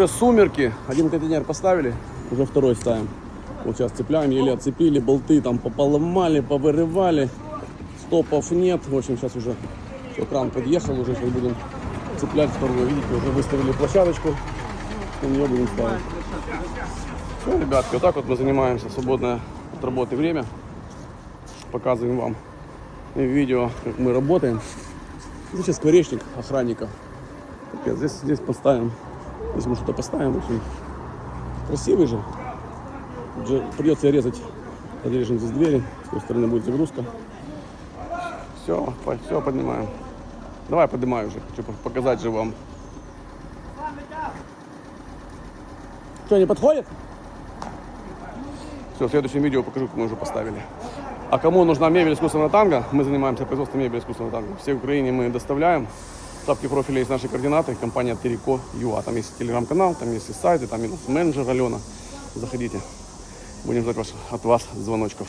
Уже сумерки. Один контейнер поставили, уже второй ставим. Вот сейчас цепляем, еле отцепили, болты там пополомали, повырывали. Стопов нет. В общем, сейчас уже все, кран подъехал, уже сейчас будем цеплять вторую. Видите, уже выставили площадочку. На нее будем ставить. Все, ребятки, вот так вот мы занимаемся в свободное от работы время. Показываем вам видео, как мы работаем. Здесь сейчас скворечник охранника. Капец, Здесь, здесь поставим. Здесь мы что-то поставим. В общем, красивый же. Придется резать. Подрежем здесь двери. С той стороны будет загрузка. Все, все поднимаем. Давай поднимаю уже. Хочу по- показать же вам. Что, не подходит? Все, в следующем видео покажу, как мы уже поставили. А кому нужна мебель искусственного танга, мы занимаемся производством мебели искусственного. Все в Украине мы доставляем. В шапке профиля есть наши координаты, компания Терико ЮА. Там есть телеграм-канал, там есть и сайты, там есть менеджер Алена. Заходите. Будем ждать ваш- от вас звоночков.